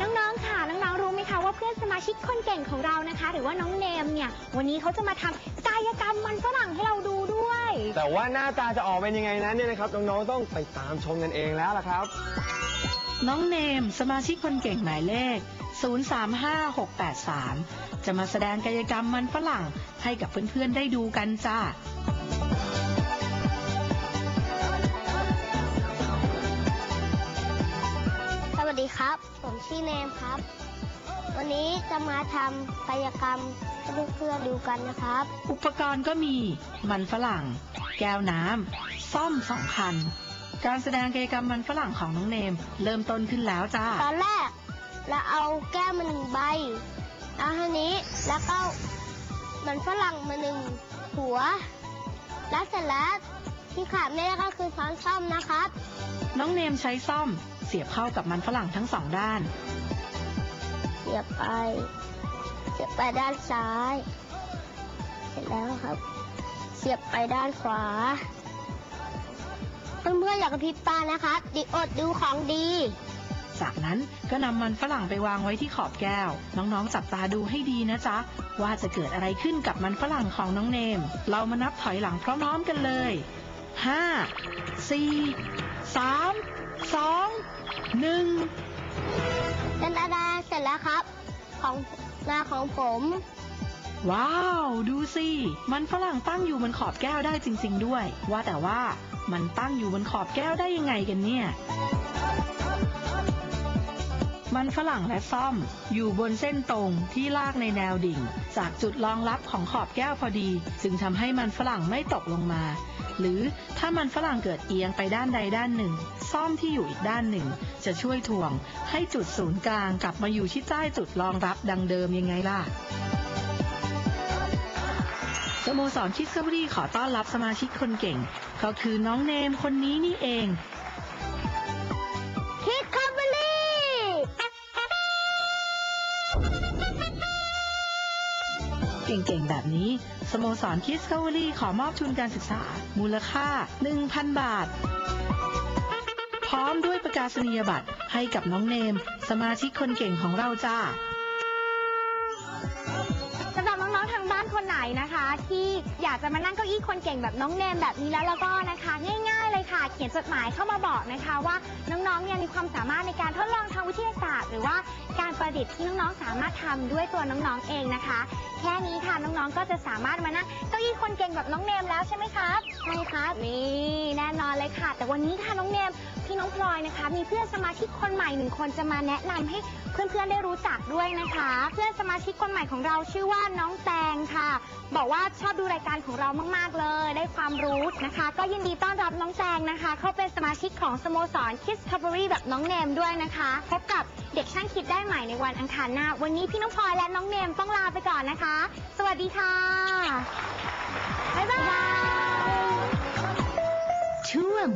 น้องๆ ค่ะ น้องๆ รู้ไหมคะว่าเพื่อนสมาชิกคนเก่งของเรานะคะ หรือว่าน้องเนมเนี่ย วันนี้เขาจะมาทำกายกรรมมันฝรั่งให้เราดูด้วย แต่ว่าหน้าตาจะออกเป็นยังไงนั้นเนี่ยนะครับน้องๆต้องไปตามชมกันเองแล้วล่ะครับ น้องเนม สมาชิกคนเก่งหมายเลข 035683 จะมาแสดงกายกรรมมันฝรั่งให้กับเพื่อนๆ ได้ดูกันจ้า ชื่อเนมครับ วันนี้จะมาทำกายกรรมให้เพื่อนๆดูกันนะครับ อุปกรณ์ก็มี มันฝรั่ง แก้วน้ำซ่อมสองคัน การแสดงกายกรรมมันฝรั่งของน้องเนม เริ่มต้นขึ้นแล้วจ้า ตอนแรกเราเอาแก้วมาหนึ่งใบเอาทีนี้แล้วก็มันฝรั่งมาหนึ่งหัว แล้วเสร็จแล้วที่ขาดไม่ได้ก็คือช้อนซ่อมนะครับ น้องเนมใช้ซ่อม เสียบเข้ากับมันฝรั่งทั้งสองด้าน เสียบไป เสียบไปด้านซ้าย เสร็จแล้วครับ เสียบไปด้านขวา เพื่อนๆอยากกระพริบตานะครับดิอดดูของดี จากนั้นก็นำมันฝรั่งไปวางไว้ที่ขอบแก้ว น้องๆจับตาดูให้ดีนะจ๊ะ ว่าจะเกิดอะไรขึ้นกับมันฝรั่งของน้องเนม เรามานับถอยหลังพร้อมๆกันเลย ห้าสี่สามสองหนึ่งดันดาดาเสร็จแล้วครับ ของนาของผม ว้าว ดูสิ มันฝรั่งตั้งอยู่บนขอบแก้วได้จริง ๆ ด้วย ว่าแต่ว่ามันตั้งอยู่บนขอบแก้วได้ยังไงกันเนี่ย มันฝรั่งและซ่อม อยู่บนเส้นตรงที่ลากในแนวดิ่ง จากจุดรองรับของขอบแก้วพอดี จึงทำให้มันฝรั่งไม่ตกลงมา หรือถ้ามันฝรั่งเกิดเอียงไปด้านใดด้านหนึ่ง ซ่อมที่อยู่อีกด้านหนึ่ง จะช่วยถ่วง ให้จุดศูนย์กลางกลับมาอยู่ที่ใต้จุดรองรับดังเดิมยังไงล่ะสโมสรคิดคับรีขอต้อนรับสมาชิกคนเก่ง ก็คือน้องเนมคนนี้นี่เอง เก่งๆ แบบนี้ สโมสรคิส c า v รี่ขอมอบทุนการศึกษา มูลค่า 1,000 บาท พร้อมด้วยประกาศนียบัตรให้กับน้องเนม สมาชิกคนเก่งของเราจ้า นคนไหนะคะ ที่อยากจะมานั่งเก้าอี้คนเก่งแบบน้องเนมแบบนี้แล้วแล้วก็นะคะ ง่ายๆเลยค่ะ เขียนจดหมายเข้ามาบอกนะคะ ว่าน้องๆเนี่ยมีความสามารถในการทดลองทางวิทยาศาสตร์ หรือว่าการประดิษฐ์ที่น้องๆสามารถทำด้วยตัวน้องๆเองนะคะ แค่นี้ค่ะน้องๆก็จะสามารถมานั่งเก้าอี้คนเก่งแบบน้องเนมแล้วใช่ไหมครับใช่ครับนี่ น่นอนเลยค่ะ แต่วันนี้ค่ะน้องเนมพี่น้องพลอยนะคะ มีเพื่อนสมาชิกคนใหม่หนึ่งคนจะมาแนะนำให้เพื่อนๆได้รู้จักด้วยนะคะ เพื่อนสมาชิกคนใหม่ของเราชื่อว่าน้องแตงค่ะ บอกว่าชอบดูรายการของเรามากๆเลย ได้ความรู้นะคะ ก็ยินดีต้อนรับน้องแตงนะคะ เข้าเป็นสมาชิกของสโมสร Kids c a b e r y แบบน้องเนมด้วยนะคะพบกับเด็กช่างคิดได้ใหม่ในวันอังคารหน้า วันนี้พี่น้องพลอยและน้องเนมต้องลาไปก่อนนะคะ สวัสดีค่ะบ๊ายบาย ช่วง